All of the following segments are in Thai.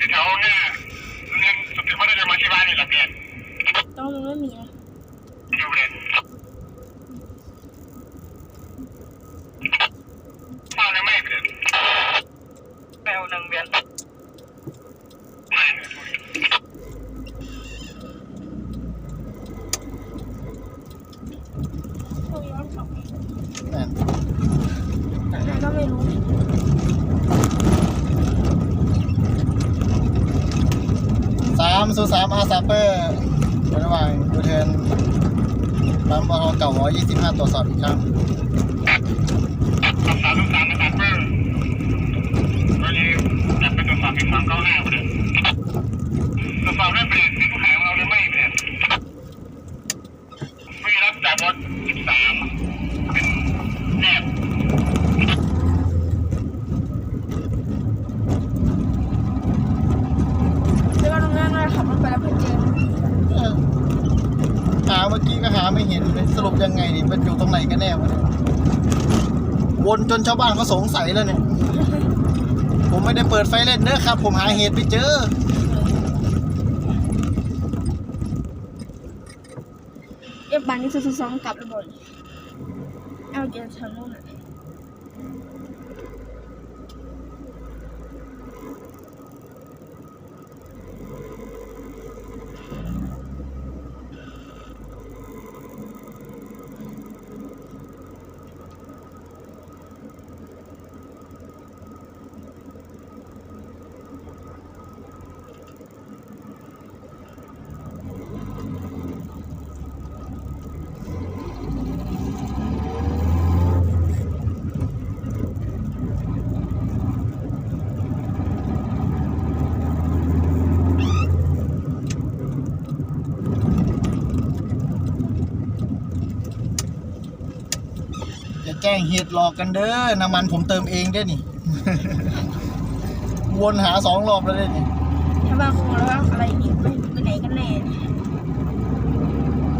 อยู่แถวๆหน้าเรียนสุดที่เขาได้มาที่บ้านนี่แหละเปลี่ยนต้องมันไม่มีนะอยู่เรียนเฝ้าในไม่เปลี่ยนแปลวหนึ่งเวียนมาต้องย้อนกลับแม่นแต่ไหนก็ไม่รู้ สาม ศูนย์สามอาซาเปอร์ระหว่างยูเทิร์นปั๊มปตทเก่าร้อยยี่สิบห้าตรวจสอบอีกครั้ง สามสามสามนะครับเพื่อนวันนี้จะไปตรวจสอบอีกครั้งเก้าห้าเลยตรวจสอบได้เปลี่ยนสินค้าของเราหรือไม่เปลี่ยนฟรีรับจากรถสิบสามเป็นแนบ แล้วก็ตรงนั้นเราขับรถไปแล้วไปเจอ เออ นี้ก็หาไม่เห็นเลยสรุปยังไงนี่มันอยู่ตรงไหนกันแน่วะเนี่ยวนจนชาวบ้านเขาสงสัยแล้วเนี่ย ผมไม่ได้เปิดไฟเล่นเด้อครับ ผมหาเหตุไปเจอ เอ๊ะบานนี้ซื้อสองกลับไปบ่อยเอาเจอทางนู้นอะ จ้งเหตุหลอกกันเด้อน้ำมันผมเติมเองได้อนี่ วนหาสองรอบแล้วได้อนี่ถ้าบางคนแล้วว่าอะไรอีกไปไปไหนกันแน่เนี่ย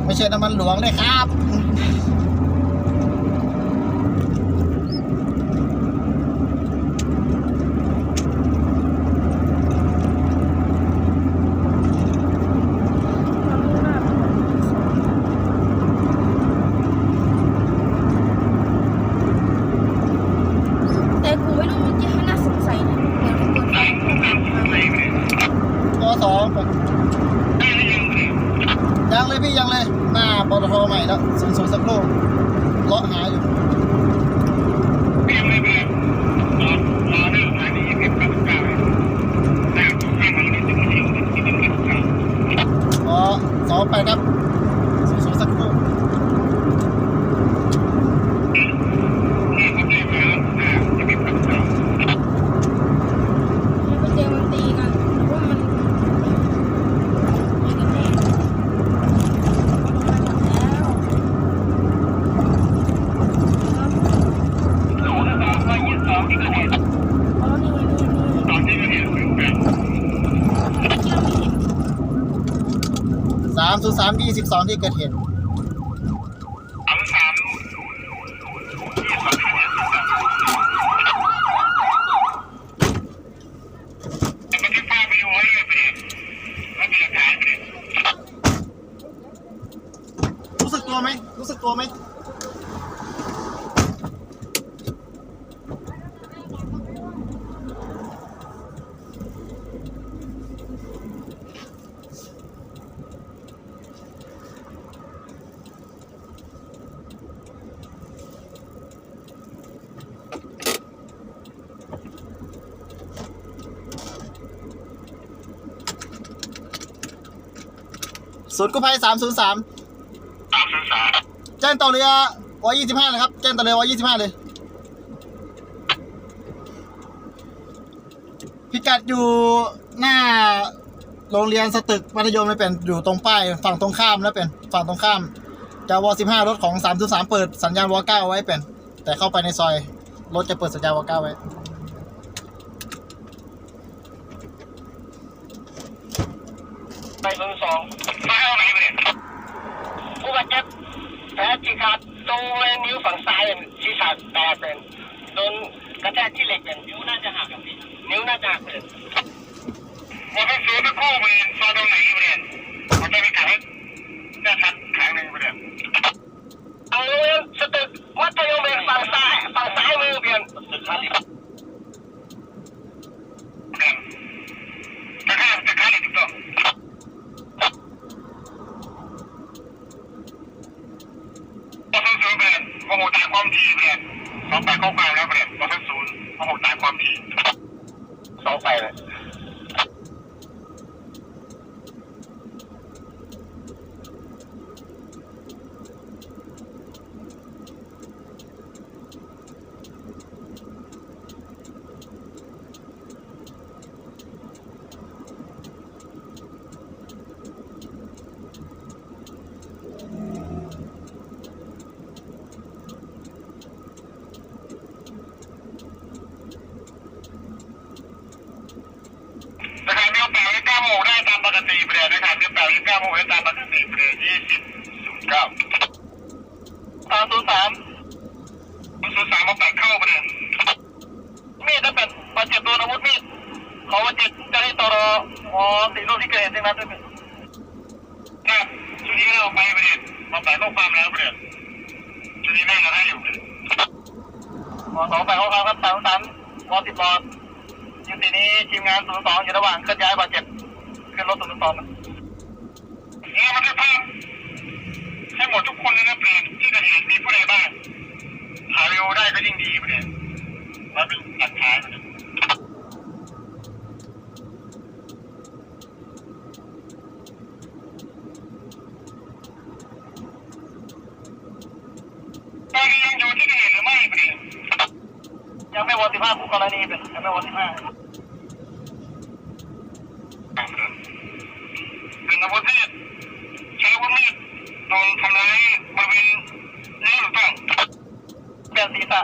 ไม่ใช่น้ำมันหลวงเลยครับ ความมุ่งหน้าแต่กูไม่รู้มันจะให้น่าสงสัยนะเดี๋ยวกูเปิดไฟ ใส่ไปเลย ปอสอง ได้หรือยังเนี่ย ยังเลยพี่ยังเลย หน้าปตทใหม่แล้วศูนย์ศูนย์สักครู่เลาะหาอยู่ เตรียมเลยไปเลยรอรอเรื่องสถานีเก็บกับเก้าเลยหน้าข้างมันนี่จะมีที่เป็นที่เป็นเก้า อ๋อสองไปครับศูนย์ศูนย์สักครู่ นี่เขาแจ้งมาแล้วอ่าจะเก็บกับเก้า มันไปเจอมันตีกันหรือว่ามันอะไรกันแน่มาจับแล้ว ศูนย์สามร้อยยี่สิบสองที่เกิดเหตุ อ๋อนี่ไงนี่ไงนี่ไง ตอนที่เกิดเหตุเป็นแปด ที่เราไม่เห็น สามศูนย์สามยี่สิบสองที่เกิดเหตุ สามสามยี่สิบสองที่เกิดเหตุแต่มันจะพาไปดูไว้เลยไปเลยแล้วมีหลักฐานไปเลย รู้สึกตัวไหมรู้สึกตัวไหม ศูนย์กู้ภัยสามศูนย์สามสามศูนย์สามแจ้งต่อเรือร้อยยี่สิบห้าเลยครับ แจ้งต่อเรือร้อยยี่สิบห้าเลย พิกัดอยู่หน้าโรงเรียนสตึกมัธยมเลยเป็นอยู่ตรงป้ายฝั่งตรงข้ามแล้วเป็นฝั่งตรงข้ามจะวอสิบห้ารถของสามสามเปิดสัญญาณวอเก้าไว้เป็น แต่เข้าไปในซอย รถจะเปิดสัญญาณวอเก้าไว้ ไปเบอร์สองมาเอาไหนไปเนี่ยผู้บาดเจ็บแผลฉีกขาดตรงแรงนิ้วฝั่งซ้ายเป็นศีรษะแตกเป็นโดนกระแทกที่เหล็กเป็นนิ้วน่าจะหักกับพี่นิ้วน่าจะหักเป็นมอเตอร์ไปกู้เป็นซอยตรงไหนอยู่เนี่ยมันจะมีขังจะชัดขังหนึ่งไปเนี่ยเอาโรงเรียนสตึกมัธยมเป็นฝั่งซ้ายฝั่งซ้ายมือเปลี่ยนตึกครับจะข้ามจะข้ามอีกตัว บอสศูนย์เป็นโมโหตายความถี่เป็น ข้าไปข้วาแล้วเป็นบอสศูนย์โมโหตายความถี่สองไปเลย นะครับเนื้อแปลวิก้าโมงได้ตามปกติเปลี่ยนนะครับเนื้อแปลวิก้าโมงได้ตามปกติเปลี่ยนยี่สิบศูนย์เก้าสามศูนย์สามศูนย์สามมาแปดเข้าเปลี่ยนมีดถ้าเป็นบาดเจ็บโดนอาวุธมีดเขาบาดเจ็บจะได้ตรออ๋อ สิ่งรูปที่เกิดเหตุนั้นด้วยครับชุดนี้เราไปเปลี่ยนมาแปดข้อความแล้วเปลี่ยนชุดนี้นั่งกันได้อยู่มสองแปดข้อความครับสามสามมสิบบอลยุตินี้ทีมงานศูนย์สองอยู่ระหว่างเคลื่อนย้ายบาดเจ็บขึ้นรถศูนย์สองเนี่ยมันจะภาพให้หมดทุกคนเลยนะเปลี่ยนที่เกิดเหตุมีผู้ใดบ้างถ่ายวิวได้ก็ยิ่งดีเปลี่ยนมาเป็นหลักฐานตอนนี้ยังอยู่ที่เกิดเหตุหรือไม่เปลี่ยนยังไม่ วันสิบห้าคู่กรณีเป็นยังไม่วันสิบห้า เป็นอาวุธมีดใช้อาวุธมีดโดนทำร้ายบริเวณนิ้วหรือเปล่าเปลี่ยนศีรษะ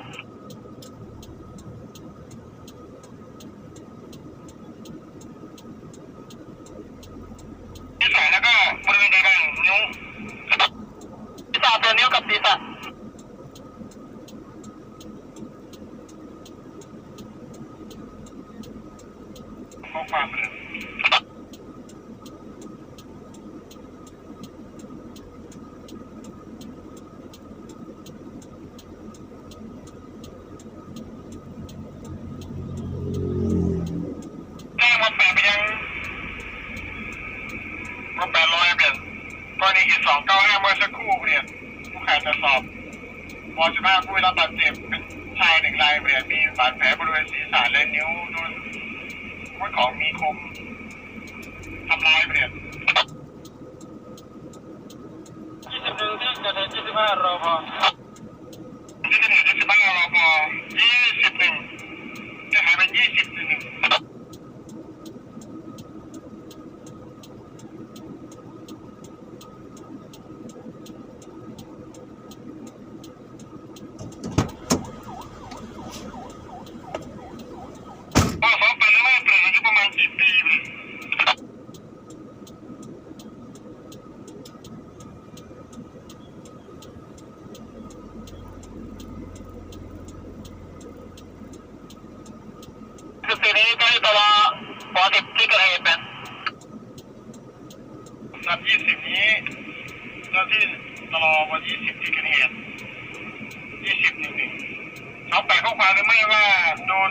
ศีรษะแล้วก็บริเวณใดบ้างนิ้วศีรษะเปลี่ยนนิ้วกับศีรษะข้อความเลย แจ้งมาแปดไปยังมาแปดร้อยเปลี่ยนกรณีเหตุสองเก้าห้าเมื่อสักครู่เปลี่ยนผู้ขาย ตรวจสอบวสิบห้าผู้ได้รับบาดเจ็บเป็นชายหนึ่งรายเปลี่ยนมีบาดแผลบริเวณศีรษะและนิ้วโดนอาวุธของมีคมทำลายเปลี่ยนยี่สิบหนึ่งที่เกิดเหตุยี่สิบห้ารอพอที่เกิดเหตุยี่สิบห้ารอพอยี่สิบหนึ่งจะหายเป็นยี่สิบหนึ่ง พอสองปีแล้วไม่เปลี่ยนอายุประมาณกี่ปีเลย คือปีนี้ใกล้ตลอดปอสิบที่เกิดเหตุเป็นนัดยี่สิบนี้เจ้าที่ตลอดวันยี่สิบที่เกิดเหตุยี่สิบหนึ่งหนึ่งเขาแปลข้อความหรือไม่ว่าโดน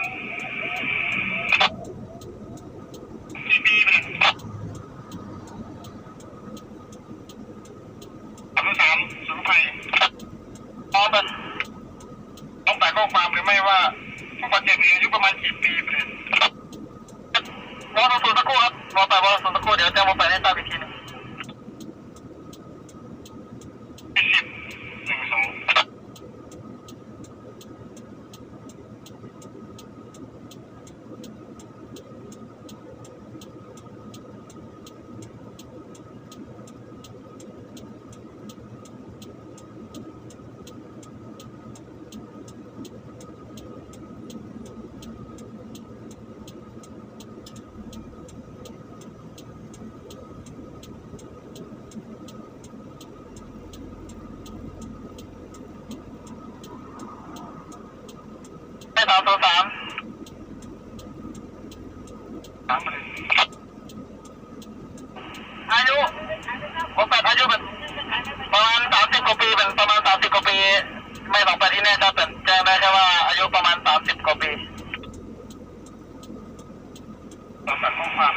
ไม่ต้องไปที่แน่ชัดแต่แจ้งได้แค่ว่าอายุประมาณสามสิบกว่าปีสั่งข้อความ